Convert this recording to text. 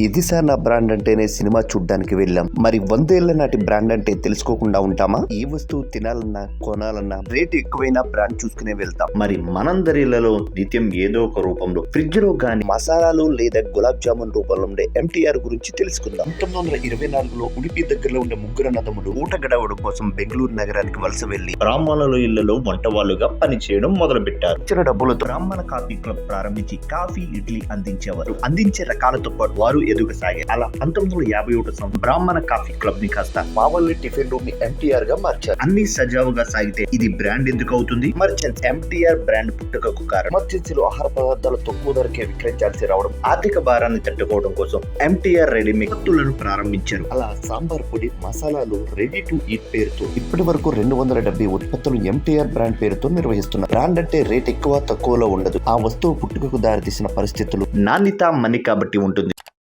ఇది సార్ నా బ్రాండ్ అంటేనే సినిమా చూడ్డానికి వెళ్ళాం. మరి వందేళ్ళ నాటి బ్రాండ్ అంటే తెలుసుకోకుండా ఉంటామా? ఈ వస్తువు తినాలన్నా కొనాలన్నా రేట్ ఎక్కువైనా బ్రాండ్ చూసుకునే వెళ్తాం. మరి మనందరిలలో నిత్యం ఏదో ఒక రూపంలో ఫ్రిడ్జ్లో గాని మసాలాలు లేదా గులాబ్ జామున్ రూపంలో ఉండే ఎంటీఆర్ గురించి తెలుసుకుందాం. పంతొమ్మిది వందల ఇరవై నాలుగులో ఉడిపి దగ్గరలో ఉండే ముగ్గురు నదములు ఊట గడవడం కోసం బెంగళూరు నగరానికి వలస వెళ్ళి బ్రాహ్మణుల ఇళ్ళలో వంటవాళ్ళుగా పనిచేయడం మొదలు పెట్టారు ఇచ్చిన డబ్బులతో బ్రాహ్మణ కాఫీ క్లబ్ ప్రారంభించి కాఫీ ఇడ్లీ అందించేవారు. అందించే రకాలతో పాటు వారు ఎదుగుసాగారు అలా పంతొమ్మిది వందల యాభై ఒకటి సంవత్సరం బ్రాహ్మణ కాఫీ క్లబ్ని కాస్త మావల్లి టిఫిన్ రూమ్ని ఎంటీఆర్గా మార్చారు. అన్ని సజావుగా సాగితే ఇది బ్రాండ్ ఎందుకు అవుతుంది? మర్చెంట్స్ ఎంటీఆర్ బ్రాండ్ పుట్టుకకు కారణం. ఎమర్జెన్సీలో ఆహార పదార్థాలు తక్కువ ధరకే విక్రయించాల్సి రావడం. ఆర్థిక భారాన్ని తట్టుకోవడం కోసం ఎంటీఆర్ రెడీమేడ్ ఉత్పత్తులను ప్రారంభించారు. అలా సాంబార్ పొడి మసాలాలు రెడీ టు ఈట్ పేరుతో ఇప్పటి వరకు రెండు వందల డెబ్బై ఉత్పత్తులు ఎంటీఆర్ బ్రాండ్ పేరుతో నిర్వహిస్తున్నారు. బ్రాండ్ అంటే రేట్ ఎక్కువ తక్కువలో ఉండదు. ఆ వస్తువు పుట్టుకకు దారితీసిన పరిస్థితులు నాణ్యత మని కాబట్టి ఉంటుంది.